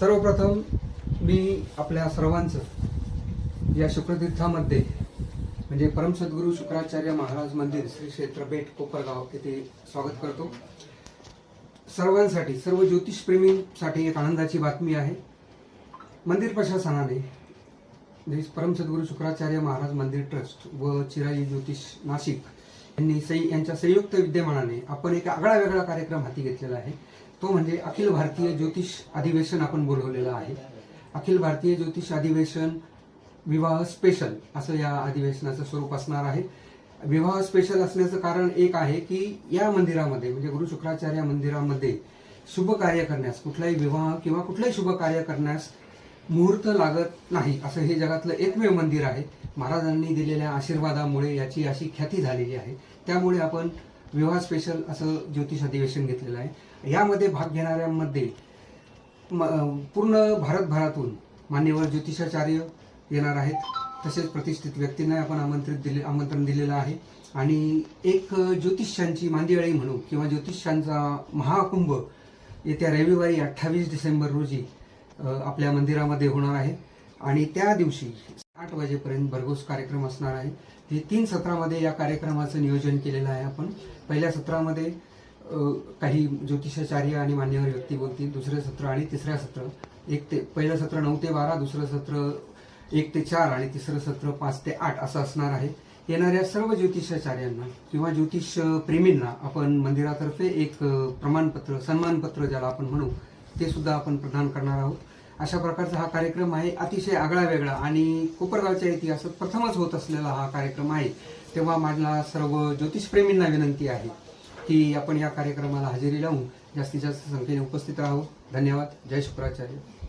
सर्वप्रथम मी आपल्या सर्वांचं या शुक्रतीर्थामध्ये म्हणजे परमसद्गुरू शुक्राचार्य महाराज मंदिर श्री क्षेत्र बेट कोपरगाव येथे स्वागत करतो. सर्वांसाठी सर्व ज्योतिषप्रेमींसाठी एक आनंदाची बातमी आहे. मंदिर प्रशासनाने म्हणजे परमसद्गुरू शुक्राचार्य महाराज मंदिर ट्रस्ट व चिराई ज्योतिष नाशिक यांनी सई यांच्या संयुक्त विद्यमानाने आपण एक आगळा वेगळा कार्यक्रम हाती घेतलेला आहे. तो म्हणजे अखिल भारतीय ज्योतिष अधिवेशन आपण बोलवलेलं आहे. अखिल भारतीय ज्योतिष अधिवेशन विवाह स्पेशल असं या अधिवेशनाचं स्वरूप असणार आहे. विवाह स्पेशल असण्याचं कारण एक आहे की या मंदिरामध्ये म्हणजे गुरु शुक्राचार्य मंदिरामध्ये शुभ कार्य करण्यास कुठलाही विवाह किंवा कुठलंही शुभ कार्य करण्यास मुहूर्त लागत नाही असं हे जगातलं एकमेव मंदिर आहे. महाराजांनी दिलेल्या आशीर्वादामुळे याची अशी ख्याती झालेली आहे. त्यामुळे आपण विवाह स्पेशल असं ज्योतिष अधिवेशन घेतलेलं आहे. यामध्ये भाग घेणाऱ्यांमध्ये म- पूर्ण भारतभरातून मान्यवर ज्योतिषाचार्य येणार आहेत. तसेच प्रतिष्ठित व्यक्तींना आपण आमंत्रित दिले आमंत्रण दिलेलं आहे. आणि एक ज्योतिषांची मांदियाळी म्हणू किंवा ज्योतिषांचा महाकुंभ येत्या रविवारी अठ्ठावीस डिसेंबर रोजी आपल्या मंदिरामध्ये होणार आहे. आणि त्या दिवशी आठ वाजेपर्यंत भरघोस कार्यक्रम असणार आहे. हे तीन सत्रामध्ये या कार्यक्रमाचं नियोजन केलेलं आहे आपण. पहिल्या सत्रामध्ये काही ज्योतिषाचार्य आणि मान्यवर व्यक्ती बोलतील दुसरं सत्र आणि तिसरं सत्र. एक ते पहिलं सत्र नऊ ते बारा दुसरं सत्र एक ते चार आणि तिसरं सत्र पाच ते आठ असं असणार आहे. येणाऱ्या सर्व ज्योतिषाचार्यांना किंवा ज्योतिष प्रेमींना आपण मंदिरातर्फे एक प्रमाणपत्र सन्मानपत्र ज्याला आपण म्हणू ते सुद्धा आपण प्रदान करणार आहोत. अशा प्रकारचा हा कार्यक्रम आहे. अतिशय आगळा वेगळा आणि कोपरगावच्या इतिहासात प्रथमच होत असलेला हा कार्यक्रम आहे. तेव्हा माझ्या सर्व ज्योतिषप्रेमींना विनंती आहे की आपण या कार्यक्रमाला हजेरी लावून जास्तीत जास्त संख्येने उपस्थित राहू. धन्यवाद. जय शुक्राचार्य.